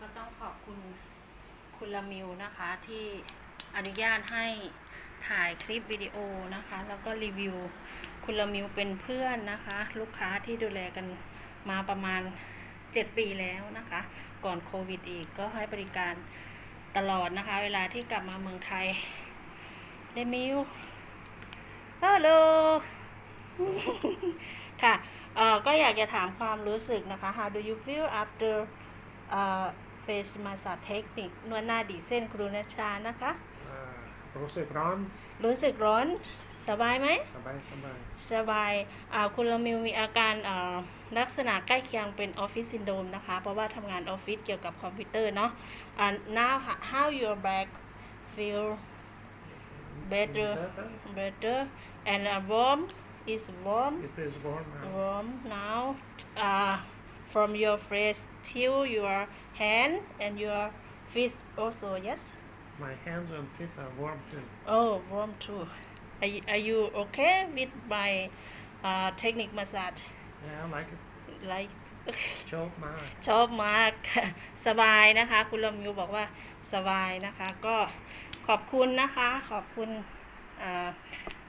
ก็ต้องขอบคุณคุณละมิวนะคะที่อนุญาตให้ถ่ายคลิปวิดีโอนะคะ แล้วก็รีวิวคุณละมิวเป็นเพื่อนนะคะ ลูกค้าที่ดูแลกันมาประมาณ 7 ปีแล้วนะคะ ก่อนโควิดอีกก็ให้บริการตลอดนะคะ เวลาที่กลับมาเมืองไทยเลมิวฮัลโหลค่ะเอ่อก็อยากจะถามความรู้สึกนะคะ How do you feel after เอ่อ face massage technique นวดหน้าดีเส้นครูนัชชานะคะอ่ารู้สึกร้อน รู้สึกร้อน สบายไหม สบาย สบาย สบายอ่าคุณละมิวมีอาการอ่าลักษณะใกล้เคียงเป็นออฟฟิศซินโดมนะคะ เพราะว่าทำงานออฟฟิศเกี่ยวกับคอมพิวเตอร์เนาะอ่า now how your back feel better better and uh, warm is warm It is warm now. warm now uh, from your face till your hand and your feet also yes My hands and feet are warm too. oh warm too are you, are you okay with my uh, technique massage Yeah, I like it. like ชอบมากชอบมาก สบายนะคะ คุณลมิวบอกว่าสบายนะคะ ก็ขอบคุณนะคะ ขอบคุณอ่า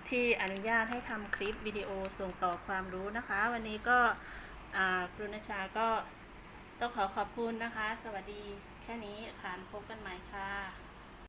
ที่อนุญาตให้ทำคลิปวิดีโอส่งต่อความรู้นะคะ วันนี้ก็อ่า ครูนชาก็ต้องขอขอบคุณนะคะ สวัสดีแค่นี้ค่ะพบกันใหม่ค่ะ